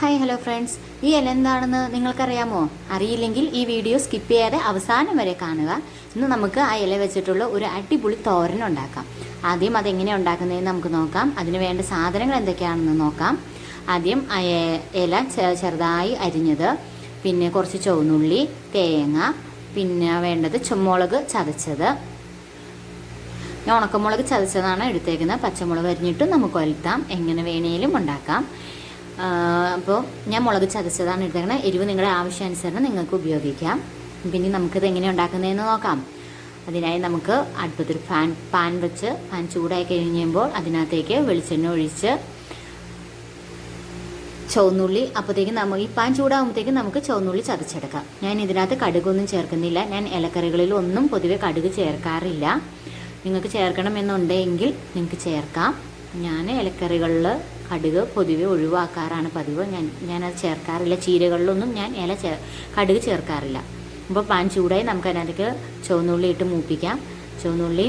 Hi hello friends ഈ ഇല എന്താണെന്ന് നിങ്ങൾക്കറിയാമോ? അറിയില്ലെങ്കിൽ ഈ വീഡിയോ സ്കിപ്പ് ചെയ്യാതെ അവസാനം വരെ കാണുക. ഇന്ന് നമുക്ക് ആ ഇല വെച്ചിട്ടുള്ള ഒരു അടിപൊളി തോരൻ ഉണ്ടാക്കാം. ആദ്യം അതെങ്ങനെ ഉണ്ടാക്കുന്നതെന്ന് നമുക്ക് നോക്കാം. അതിന് വേണ്ട സാധനങ്ങൾ എന്തൊക്കെയാണെന്ന് നോക്കാം. ആദ്യം ഇല ചെറുതായി അരിഞ്ഞത്. പിന്നെ കുറച്ച് ചുവന്നുള്ളി തേങ്ങ പിന്നെ വേണ്ടത് ചുമ്മുളക് ചതച്ചത്. ഞാൻ ഉണക്കമുളക് ചതച്ചതാണ് എടുത്തേക്കുന്നത്. പച്ചമുളക് അരിഞ്ഞിട്ട് നമുക്ക് ഒലത്താം. എങ്ങനെ വേണേലും ഉണ്ടാക്കാം. അപ്പോൾ ഞാൻ മുളക് ചതച്ചതാണ് എടുത്തേക്കണത് എരിവ് നിങ്ങളുടെ ആവശ്യാനുസരണം നിങ്ങൾക്ക് ഉപയോഗിക്കാം. പിന്നെ നമുക്കിത് എങ്ങനെ ഉണ്ടാക്കുന്നതെന്ന് നോക്കാം. അതിനായി നമുക്ക് അടുപ്പത്തൊരു ഫാൻ പാൻ വെച്ച് പാൻ ചൂടായി കഴിഞ്ഞുമ്പോൾ അതിനകത്തേക്ക് വെളിച്ചെണ്ണ ഒഴിച്ച് ചുവന്നുള്ളി അപ്പോഴത്തേക്ക് നമ്മൾ ഈ പാൻ ചൂടാകുമ്പോഴത്തേക്കും നമുക്ക് ചുവന്നുള്ളി ചതച്ചെടുക്കാം. ഞാൻ ഇതിനകത്ത് കടുകൊന്നും ചേർക്കുന്നില്ല. ഞാൻ ഇലക്കറികളിൽ ഒന്നും പൊതുവെ കടുക് ചേർക്കാറില്ല. നിങ്ങൾക്ക് ചേർക്കണമെന്നുണ്ടെങ്കിൽ നിങ്ങൾക്ക് ചേർക്കാം. ഞാൻ ഇലക്കറികളിൽ കടുക് പൊതുവെ ഒഴിവാക്കാറാണ് പതിവ്. ഞാൻ ഞാനത് ചേർക്കാറില്ല. ചീരകളിലൊന്നും ഞാൻ ഇല ചേ കടുക് ചേർക്കാറില്ല. അപ്പോൾ പാൻ ചൂടായി നമുക്ക് അതിനകത്തേക്ക് ചുവന്നുള്ളി ഇട്ട് മൂപ്പിക്കാം. ചുവന്നുള്ളി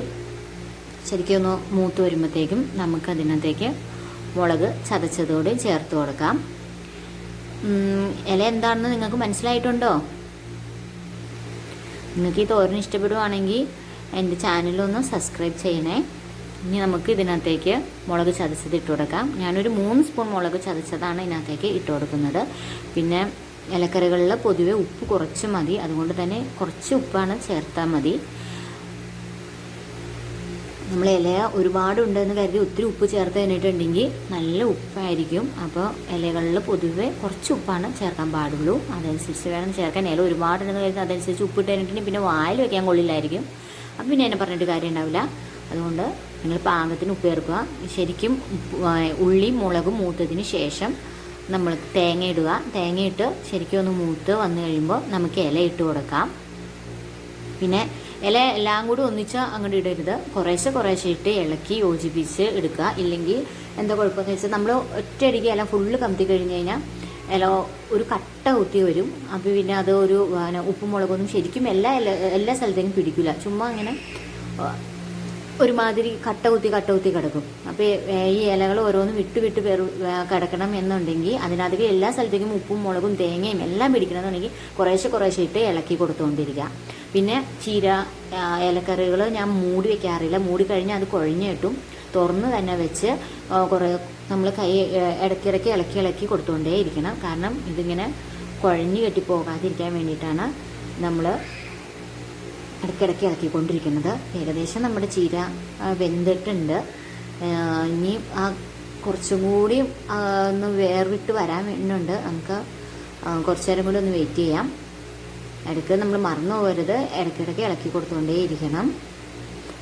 ശരിക്കും ഒന്ന് മൂത്ത് വരുമ്പോഴത്തേക്കും നമുക്ക് അതിനകത്തേക്ക് മുളക് ചതച്ചതോടെ ചേർത്ത് കൊടുക്കാം. ഇല എന്താണെന്ന് നിങ്ങൾക്ക് മനസ്സിലായിട്ടുണ്ടോ? നിങ്ങൾക്ക് ഈ തോരൻ ഇഷ്ടപ്പെടുവാണെങ്കിൽ എന്റെ ചാനലൊന്ന് സബ്സ്ക്രൈബ് ചെയ്യണേ. ഇനി നമുക്ക് ഇതിനകത്തേക്ക് മുളക് ചതച്ചത് ഇട്ട് കൊടുക്കാം. ഞാനൊരു മൂന്ന് സ്പൂൺ മുളക് ചതച്ചതാണ് ഇതിനകത്തേക്ക് ഇട്ട് കൊടുക്കുന്നത്. പിന്നെ ഇലക്കറികളിൽ പൊതുവെ ഉപ്പ് കുറച്ച് മതി. അതുകൊണ്ട് തന്നെ കുറച്ച് ഉപ്പാണ് ചേർത്താൽ മതി. നമ്മൾ ഇല ഒരുപാടുണ്ടെന്ന് കരുതി ഒത്തിരി ഉപ്പ് ചേർത്ത് കഴിഞ്ഞിട്ടുണ്ടെങ്കിൽ നല്ല ഉപ്പായിരിക്കും. അപ്പോൾ ഇലകളിൽ പൊതുവെ കുറച്ച് ഉപ്പാണ് ചേർക്കാൻ പാടുള്ളൂ. അതനുസരിച്ച് വേണം ചേർക്കാൻ. ഇല ഒരുപാടുണ്ടെന്ന് കരുതി അതനുസരിച്ച് ഉപ്പിട്ട് കഴിഞ്ഞിട്ടുണ്ടെങ്കിൽ പിന്നെ വായിൽ വെക്കാൻ കൊള്ളില്ലായിരിക്കും. അപ്പം പിന്നെ എന്നെ പറഞ്ഞിട്ട് കാര്യം ഉണ്ടാവില്ല അതുകൊണ്ട് നിങ്ങൾ പാകത്തിന് ഉപ്പ് ചേർക്കുക. ശരിക്കും ഉള്ളി മുളക് മൂത്തതിന് ശേഷം നമ്മൾ തേങ്ങ ഇടുക. തേങ്ങയിട്ട് ശരിക്കും ഒന്ന് മൂത്ത് വന്നു കഴിയുമ്പോൾ നമുക്ക് ഇല ഇട്ട് കൊടുക്കാം. പിന്നെ ഇല എല്ലാം കൂടി ഒന്നിച്ച് അങ്ങോട്ട് ഇടരുത്. കുറേശ്ശെ കുറേശ്ശെ ഇട്ട് ഇളക്കി യോജിപ്പിച്ച് എടുക്കുക. ഇല്ലെങ്കിൽ എന്താ കുഴപ്പമെന്ന് വെച്ചാൽ നമ്മൾ ഒറ്റയടിക്ക് ഇല ഫുള്ള് കമത്തി കഴിഞ്ഞ് കഴിഞ്ഞാൽ ഇല ഒരു കട്ട കുത്തി വരും. അപ്പോൾ പിന്നെ അത് ഒരു ഉപ്പും മുളകൊന്നും ശരിക്കും എല്ലാ എല്ലാ സ്ഥലത്തേക്കും പിടിക്കില്ല ചുമ്മാ ഇങ്ങനെ ആ, ഒരുമാതിരി കട്ട കുത്തി കട്ട കുത്തി കിടക്കും. അപ്പോൾ ഈ ഇലകൾ ഓരോന്നും വിട്ട് വിട്ട് കിടക്കണം എന്നുണ്ടെങ്കിൽ അതിനകത്തേക്ക് എല്ലാ സ്ഥലത്തേക്കും ഉപ്പും മുളകും തേങ്ങയും എല്ലാം പിടിക്കണമെന്നുണ്ടെങ്കിൽ കുറേശ്ശെ കുറേശ്ശെ ഇട്ട് ഇളക്കി കൊടുത്തുകൊണ്ടിരിക്കുക. പിന്നെ ചീര ഇലക്കറികൾ ഞാൻ മൂടി വെക്കാറില്ല. മൂടി കഴിഞ്ഞാൽ അത് കുഴഞ്ഞു കിട്ടും. തുറന്ന് തന്നെ വെച്ച് കുറേ നമ്മൾ കൈ ഇടയ്ക്കിടയ്ക്ക് ഇളക്കി ഇളക്കി കൊടുത്തുകൊണ്ടേ ഇരിക്കണം കാരണം ഇതിങ്ങനെ കുഴഞ്ഞു കെട്ടി പോകാതിരിക്കാൻ വേണ്ടിയിട്ടാണ് നമ്മൾ ഇടയ്ക്കിടയ്ക്ക് ഇളക്കിക്കൊണ്ടിരിക്കുന്നത് ഏകദേശം നമ്മുടെ ചീര വെന്തിട്ടുണ്ട്. ഇനി ആ കുറച്ചും കൂടി ഒന്ന് വേർവിട്ട് വരാൻ വേണ്ടുണ്ട് നമുക്ക് കുറച്ചു നേരം കൂടി ഒന്ന് വെയിറ്റ് ചെയ്യാം. ഇടയ്ക്ക് നമ്മൾ മറന്നു പോകരുത്. ഇടയ്ക്കിടയ്ക്ക് ഇളക്കി കൊടുത്തുകൊണ്ടേ ഇരിക്കണം.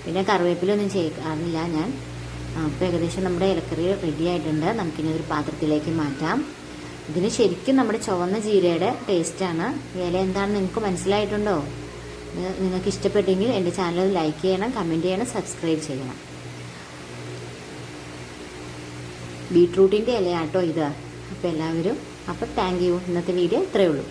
പിന്നെ കറിവേപ്പിലൊന്നും ചെയ്യാറില്ല ഞാൻ. അപ്പോൾ ഏകദേശം നമ്മുടെ ഇലക്കറി റെഡി ആയിട്ടുണ്ട്. നമുക്കിനി ഒരു പാത്രത്തിലേക്ക് മാറ്റാം. ഇതിന് ശരിക്കും നമ്മുടെ ചുവന്ന ജീരയുടെ ടേസ്റ്റാണ് ഇല എന്താണെന്ന് നിങ്ങൾക്ക് മനസ്സിലായിട്ടുണ്ടോ? നിങ്ങൾക്ക് ഇഷ്ടപ്പെട്ടെങ്കിൽ എന്റെ ചാനൽ ലൈക്ക് ചെയ്യണം കമന്റ് ചെയ്യണം സബ്സ്ക്രൈബ് ചെയ്യണം. ബീട്രൂട്ടിന്റെ ഇലയാട്ടോ ഇത്. അപ്പോൾ എല്ലാവരും അപ്പോൾ താങ്ക് യു. ഇന്നത്തെ വീഡിയോ ഇത്രയേ ഉള്ളൂ.